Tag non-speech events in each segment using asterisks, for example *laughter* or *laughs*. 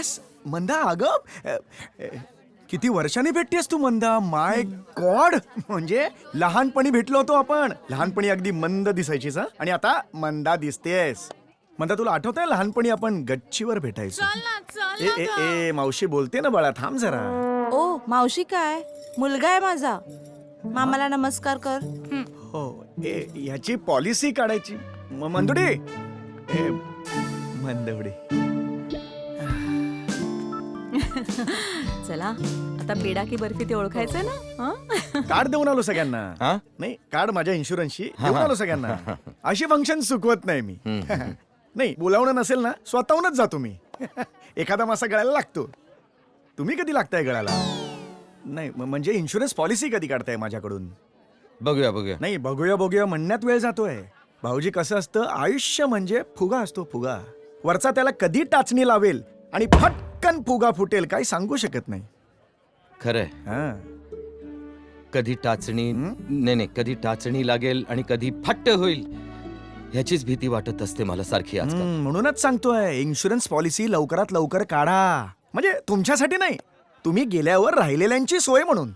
Yes मंदा अगं किती वर्षांनी भेटतेस तू मंदा? माय गॉड म्हणजे लहानपणी भेटलो होतो आपण. लहानपणी अगदी मंद दिसायचीस हं? आणि आता मंदा दिसतेस. मंदा तुला आठवत आहे लहानपणी आपण गच्चीवर भेटायचो? चल ना चल ए ना ए गं. ए मावशी बोलते ना बाळा थांब जरा. ओ मावशी काय? मुलगा आहे माझा. मामाला नमस्कार कर. हो. ए ह्याची पॉलिसी काढायची. म- मंदुडी. ए मंदवडी चला आता पेडा की बर्फी ते ओळखायचंय ना? हं? कार्ड देऊन आलो सगळ्यांना. हा? नाही कार्ड माझ्या इन्शुरन्सशी देऊन आलो सगळ्यांना. *laughs* अशी फंक्शन चुकवत नाही मी. *laughs* नाही बोलावणं नसेल ना स्वतःहूनच जातो मी. *laughs* एखादा मासा गळायला लागतो. तुम्ही कधी लागताय गळाला? नाही म- म्हणजे इन्शुरन्स पॉलिसी कधी काढताय माझ्याकडून? बघूया बघूया. नाही बघूया बघूया म्हणण्यात वेळ जातोय. भाऊजी कसं असतं आयुष्य म्हणजे फुगा असतो फुगा. वरचा त्याला कधी टाचणी लावेल आणि फटकन फुगा फुटेल काही सांगू शकत नाही. खरंय. हा. कधी टाचणी नाही नाही कधी टाचणी लागेल आणि कधी फट्ट होईल ह्याचीच भीती वाटत असते मला सारखी आजकाल. हम्म, म्हणूनच सांगतोय इन्शुरन्स पॉलिसी लवकरात लवकर काढा. म्हणजे तुमच्यासाठी नाही तुम्ही गेल्यावर राहिलेल्यांची सोय म्हणून.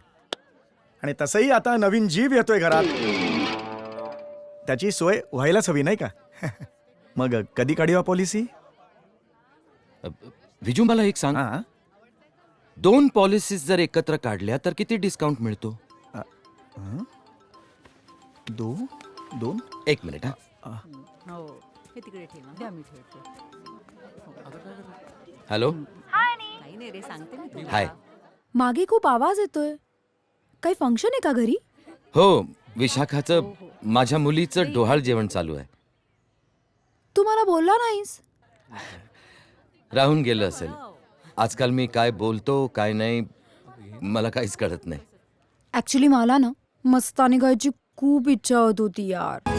आणि तसंही आता नवीन जीव येतोय घरात. त्याची सोय व्हायलाच हवी नाही का? *laughs* मग कधी काढूया पॉलिसी विजू मला एक सांग. हा. दोन पॉलिसीज जर एकत्र काढल्या तर किती डिस्काउंट मिळतो? दो दोन. एक मिनिट हा. हो हे तिकडे ठेव ना. द्या मी ठेवते. हॅलो काही नाही रे सांगते मी तुला. हाय मागे खूप आवाज येतोय. काही फंक्शन आहे का घरी? हो विशाखाचं माझ्या मुलीचं डोहाळ जेवण चालू आहे. तू मला बोलला नाहीस? *laughs* राहून गेलं असेल. आजकाल मी काय बोलतो काय नाही मला काहीच कळत नाही. ऍक्च्युली मला ना मस्तानी खायची खूप इच्छा होत होती यार.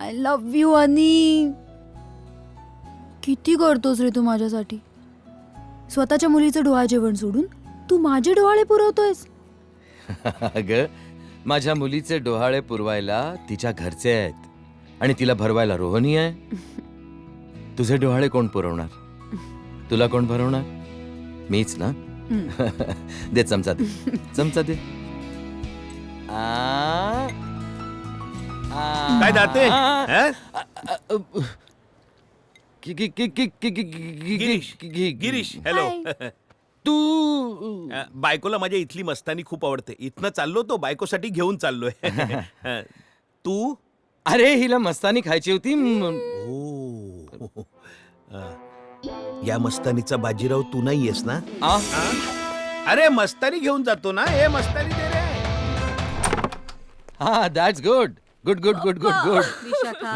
आय लव्ह यू आणि किती करतोस रे तू माझ्यासाठी? स्वतःच्या मुलीचं डोळा जेवण सोडून तू माझे डोहाळे पुरवतोयस? *laughs* अगं माझ्या मुलीचे डोहाळे पुरवायला तिच्या घरचे आहेत आणि तिला भरवायला रोहनी आहे. *laughs* तुझे डोहाळे कोण पुरवणार? तुला कोण भरवणार? मीच ना? *laughs* दे चमचा दे. चमचा दे. आ, आ, काय दाते आ, हं? आ, आ, अ, कि- कि- कि- कि- कि- कि- कि- गिरीश. कि- कि- गिरीश हॅलो *laughs* तू. अ, बायकोला माझ्या इथली मस्तानी खूप आवडते. इथनं चाललो तो बायकोसाठी घेऊन चाललोय. *laughs* हं. तू? अरे हिला मस्तानी खायची होती. म- ओ अ, या मस्तानीचा बाजीराव तू नाहीयेस ना? आ? हा? अरे मस्तानी घेऊन जातो ना. हे मस्तानी दे रे. हा that's good good good good good good.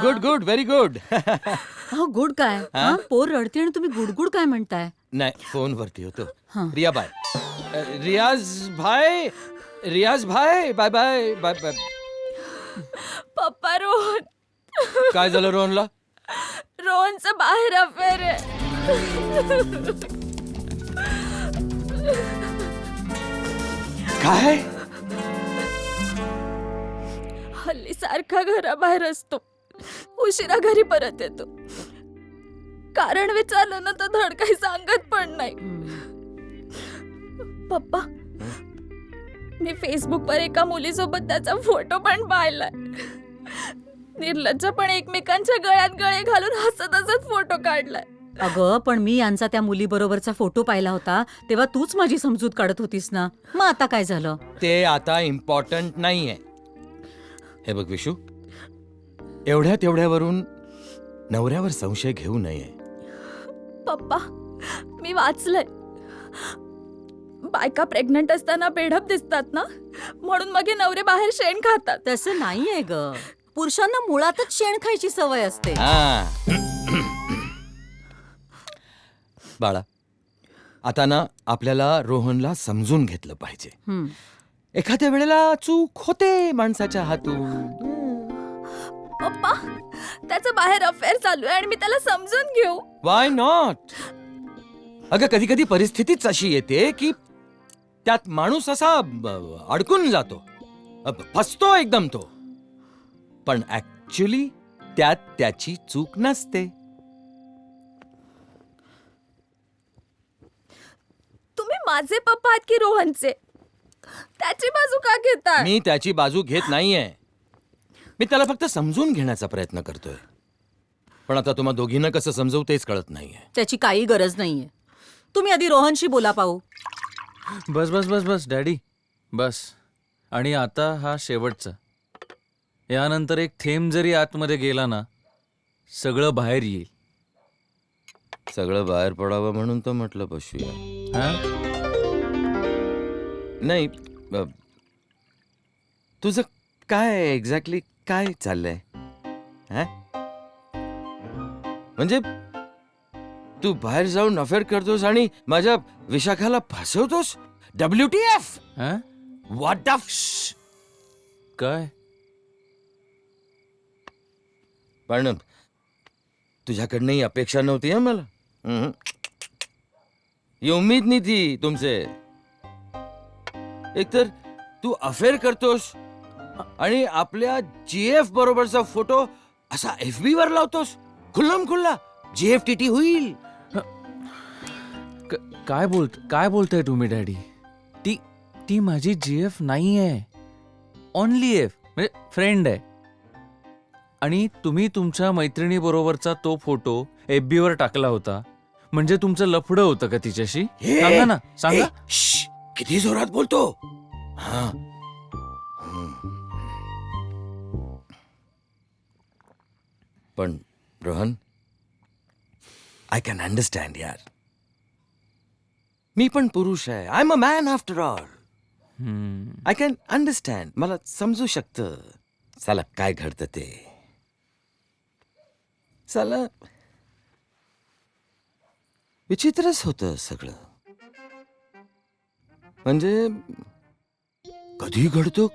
Good good very good अहो गुड काय? हं? पोर रडते आणि तुम्ही गुड गुड काय म्हणताय? नाही फोन वरती होतो. हा. रिया बाय. अ, रियाज भाई? रियाज भाई? Bye bye bye bye. पप्पा रोहन. काय झालं रोहनला? रोहनचं बाहेर अफेअर काय? हल्ली सारखा घराबाहेर असतो. उशिरा घरी परत येतो. कारण विचारलं ना तर धड काही सांगत पण नाही. पप्पा मी फेसबुकवर एका मुलीसोबत त्याचा फोटो पण पाहिलाय. निर्लज्ज पण एकमेकांच्या गळ्यात गळे घालून हसत हसत फोटो काढलाय. अगं पण मी यांचा त्या मुलीबरोबरचा फोटो पाहिला होता तेव्हा तूच माझी समजूत काढत होतीस ना. मग आता काय झालं? ते आता इम्पॉर्टंट नाहीये. हे बघ विशू एवढ्या तेवढ्यावरून नवऱ्यावर संशय घेऊ नये. पप्पा मी वाचलंय. बायका प्रेग्नंट असताना बेढप दिसतात ना? म्हणून मग हे नवरे बाहेर शेण खातात. तसं नाहीये ग. पुरुषांना मुळातच शेण खायची सवय असते. हा. बाळा आता ना आपल्याला रोहनला समजून घेतलं पाहिजे. हं. एखाद्या वेळेला चूक होते माणसाच्या हातून. पप्पा त्याचं बाहेर अफेअर चालू आहे आणि मी त्याला समजून घेऊ. वाय नॉट अगं कधी कधी परिस्थितीच अशी येते की त्यात माणूस असा ब- अडकून जातो. अ, फसतो एकदम तो. पण ऍक्च्युली त्यात त्याची चूक नसते. तुम्ही माझे पप्पा आहात की रोहनचे? त्याची बाजू का घेता मी त्याची बाजू घेत नाहीये. मी त्याला फक्त समजून घेण्याचा प्रयत्न करतोय. पण आता तुम्हा दोघींना कसं समजवू तेच कळत नाहीये. त्याची काही गरज नाहीये. तुम्ही आधी रोहनशी बोला पाहू. बस बस बस बस डॅडी. बस. आणि आता हा शेवटचा. यानंतर एक थेंब जरी आतमध्ये गेला ना सगळं बाहेर येईल. सगळं बाहेर पडावं म्हणून तर म्हटलं बसूया. हा? नाही अ, तुझं काय एक्झॅक्टली काय चाललंय? हा? म्हणजे तू बाहेर जाऊन अफेअर करतोस आणि माझ्या विशाखाला फसवतोस? डब्ल्यू टी एफ हा? वॉट काय? पण तुझ्याकडनं ही अपेक्षा नव्हती हं मला. ही उम्मीद नाही थी तुमसे एकतर तू अफेअर करतोस आणि आपल्या जीएफ बरोबरचा फोटो असा एफ बी वर लावतोस. खुल्लम खुल्ला. जीएफ टी टी होईल. क- काय बोलत काय बोलताय तुम्ही डॅडी? ती ती माझी जी एफ नाही आहे ओनली एफ म्हणजे फ्रेंड आहे. आणि तुम्ही तुमच्या मैत्रिणी बरोबरचा तो फोटो एफ बी वर टाकला होता. म्हणजे तुमचं लफडं होतं का तिच्याशी? हे, सांगा ना सांगा. श्श, किती जोरात बोलतो. हा. पण रोहन आय कॅन अंडरस्टँड यार. मी पण पुरुष आहे. I am a man after all. I can understand मला समजू शकतं. चला काय घडतं ते? चला. विचित्रच होतं सगळं. म्हणजे कधी घडतो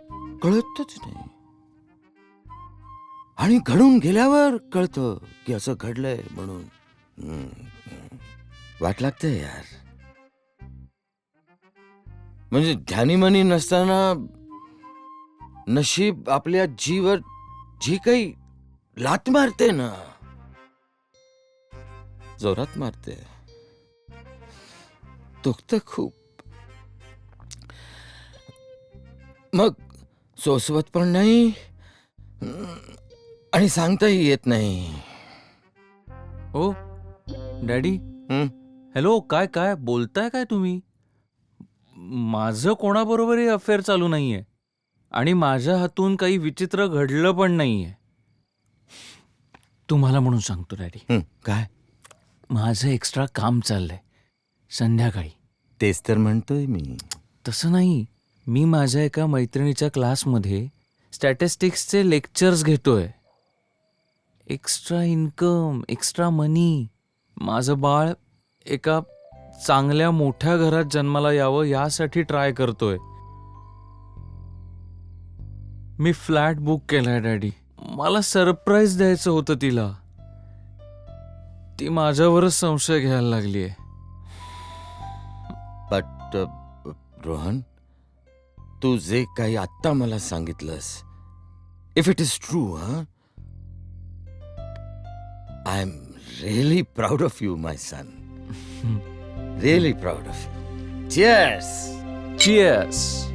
कळतच नाही. आणि घडून गेल्यावर कळतं की असं घडलंय म्हणून. वाट लागते यार. म्हणजे ध्यानीमनी नसताना नशीब आपल्या जीवर जी काही लात मारते ना जोरात मारते. दुखत खूप. मग सोसवत पण नाही. आणि सांगताही येत नाही. ओ डॅडी? हं? हॅलो काय काय बोलताय काय तुम्ही? माझं कोणाबरोबरही अफेअर चालू नाहीये. आणि माझ्या हातून काही विचित्र घडलं पण नाहीये. तुम्हाला म्हणून सांगतो डॅडी. हं, काय? माझं एक्स्ट्रा काम चाललंय. संध्याकाळी. तेच तर म्हणतोय मी. तसं नाही. मी माझ्या एका मैत्रिणीच्या क्लासमध्ये स्टॅटिस्टिक्सचे लेक्चर्स घेतोय. Extra income extra money. माझं बाळ एका चांगल्या मोठ्या घरात जन्माला यावं यासाठी ट्राय करतोय. मी फ्लॅट बुक केलाय डॅडी. मला सरप्राईज द्यायचं होतं तिला. ती माझ्यावरच संशय घ्यायला लागलीये. बट रोहन तू जे काही आत्ता मला सांगितलंस इफ इट इज ट्रू हा I am really proud of you, my son. Hmm. really proud of you. Cheers! Cheers!